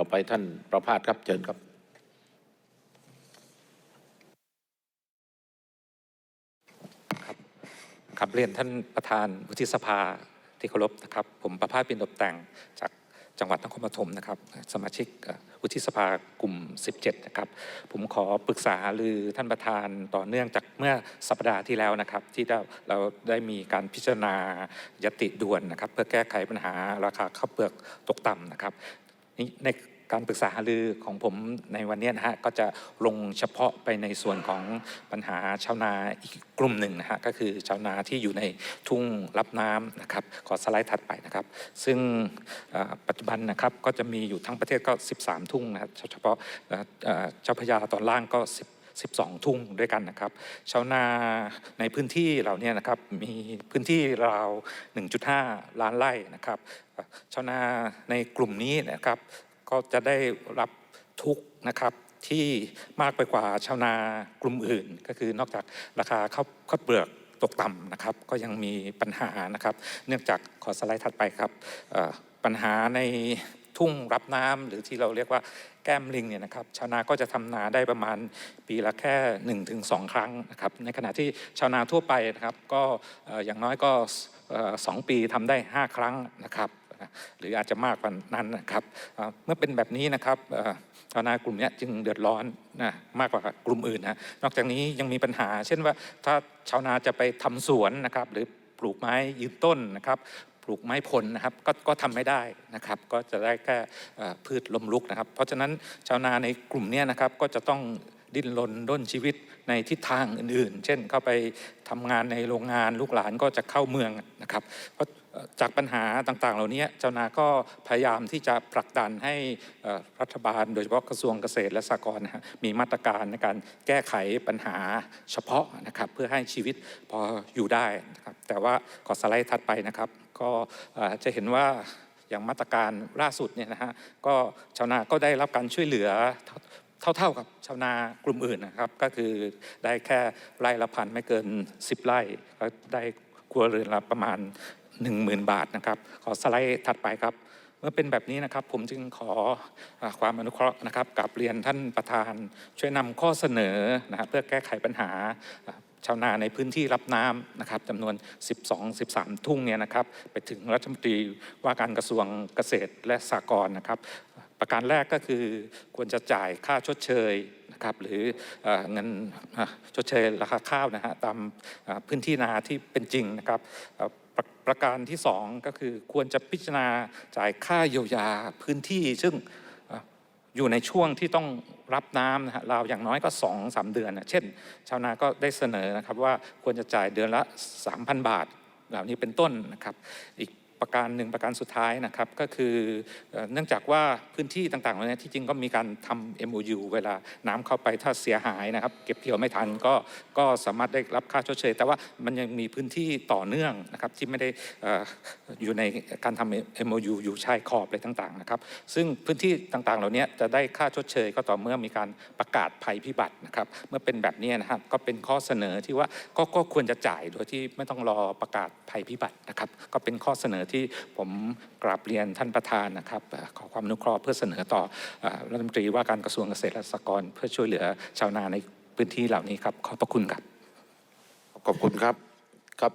ต่อไปท่านประภาสครับเชิญครับครับเรียนท่านประธานวุฒิสภาที่เคารพนะครับ ผมประภาสปินดบแต่งจากจังหวัดนครปฐมนะครับ สมาชิกวุฒิสภากลุ่ม 17 นะครับ ผมขอปรึกษาหรือท่านประธานต่อเนื่องจากเมื่อสัปดาห์ที่แล้วนะครับ ที่เราได้มีการพิจารณายติด่วนนะครับ เพื่อแก้ไขปัญหาราคาข้าวเปลือกตกต่ำนะครับ ในการปรึกษาหารือของผมในวันนี้นะฮะก็จะลงเฉพาะไปในส่วนของปัญหาชาวนาอีกกลุ่มหนึ่งนะฮะก็คือชาวนาที่อยู่ในทุ่งรับน้ำนะครับขอสไลด์ถัดไปนะครับ ซึ่งปัจจุบันนะครับก็จะมีอยู่ทั้งประเทศก็ 13 ทุ่งนะครับเฉพาะเจ้าพยาตอนล่างก็10 12 ทุ่งด้วยกันนะครับ ชาวนาในพื้นที่เหล่านี้นะครับมีพื้นที่ราว 1.5 ล้านไร่นะครับเอ่อชาวนาในกลุ่มนี้นะครับก็จะได้รับทุกนะครับที่มากไปกว่าชาวนากลุ่มอื่น ก็คือนอกจากราคาข้าวข้าวเปลือกตกต่ำนะครับ ก็ยังมีปัญหานะครับ เนื่องจากขอสไลด์ถัดไปครับปัญหาใน ทุ่งรับน้ำหรือที่เราเรียกว่าแก้มลิงเนี่ยนะครับชาวนาก็จะทำนาได้ประมาณปีละแค่1นถึงสครั้งนะครับในขณะที่ชาวนาทั่วไปนะครับก็อย่างน้อยก็สองปีทำได้ 5 ครั้งนะครับหรืออาจจะมากกว่านั้นนะครับเมื่อเป็นแบบนี้นะครับชาวนากลุ่มนี้จึงเดือดร้อนนะมากกว่ากลุ่มอื่นนะนอกจากนี้ยังมีปัญหา เช่นว่าถ้าชาวนาจะไปทำสวนนะครับหรือปลูกไม้ยืนต้นนะครับ ลูกไม้ผลนะครับก็ก็ทำไม่ได้นะครับก็จะได้แค่พืชลมลุกนะครับ เพราะฉะนั้นชาวนาในกลุ่มนี้นะครับก็จะต้องดิ้นรนด้นชีวิตในทิศทางอื่นๆ เช่นเข้าไปทำงานในโรงงานลูกหลานก็จะเข้าเมืองนะครับเพราะจากปัญหาต่างๆ เหล่านี้เจ้านาก็พยายามที่จะผลักดันให้รัฐบาล โดยเฉพาะกระทรวงเกษตรและสหกรณ์มีมาตรการในการแก้ไขปัญหาเฉพาะนะครับเพื่อให้ชีวิตพออยู่ได้นะครับแต่ว่าขอสไลด์ถัดไปนะครับ ก็จะเห็นว่าอย่างมาตรการล่าสุดเนี่ยนะฮะก็ชาวนาก็ได้รับการช่วยเหลือเท่าๆกับชาวนากลุ่มอื่นนะครับ ก็คือได้แค่ไร่ละพันไม่เกิน 10 ไร่ก็ได้ครัวเรือนละประมาณ 10,000 บาทนะครับ ขอสไลด์ถัดไปครับ เมื่อเป็นแบบนี้นะครับผมจึงขอความอนุเคราะห์นะครับกับเรียนท่านประธานช่วยนำข้อเสนอนะฮะเพื่อแก้ไขปัญหา ชาวนาในพื้นที่รับน้ำนะครับจำนวน 12-13 ทุ่งเนี่ยนะครับ ไปถึงรัฐมนตรีว่าการกระทรวงเกษตรและสหกรณ์นะครับ ประการแรกก็คือควรจะจ่ายค่าชดเชยนะครับหรือเอ่อเงินชดเชยราคาข้าวนะฮะตามพื้นที่นาที่เป็นจริงนะครับปรประการที่สองก็คือควรจะพิจารณาจ่ายค่าเยียวยาพื้นที่ ซึ่งอยู่ในช่วงที่ต้อง รับน้ำนะฮะราวอย่างน้อยก็2อสเดือนนะเช่น ชาวนาก็ได้เสนอนะครับว่าควรจะจ่ายเดือนละ 3,000 บาท เหล่านี้เป็นต้นนะครับอีก ประการหนึ่งประการสุดท้ายนะครับก็คือเนื่องจากว่าพื้นที่ต่างๆเหล่านี้ที่จริงก็มีการทำ MOU เวลาน้ำเข้าไปถ้าเสียหายนะครับ เก็บเกี่ยวไม่ทันก็ก็สามารถได้รับค่าชดเชย แต่ว่ามันยังมีพื้นที่ต่อเนื่องนะครับที่ไม่ได้ออยู่ในการทำ MOU อยู่ชายขอบอะไรต่างๆนะครับ ซึ่งพื้นที่ต่างๆ เหล่านี้จะได้ค่าชดเชยก็ต่อเมื่อมีการประกาศภัยพิบัตินะครับ เมื่อเป็นแบบนี้นะครับก็เป็นข้อเสนอที่ว่าก็ก็ควรจะจ่ายโดยที่ไม่ต้องรอประกาศภัยพิบัตินะครับ ก็เป็นข้อเสนอที่ผมกราบเรียนท่านประธานนะครับขอความอนุเคราะห์เพื่อเสนอต่อรัฐมนตรีว่าการกระทรวงเกษตรและสหกรณ์เพื่อช่วยเหลือชาวนาในพื้นที่เหล่านี้ครับขอบพระคุณครับขอบคุณครับครับ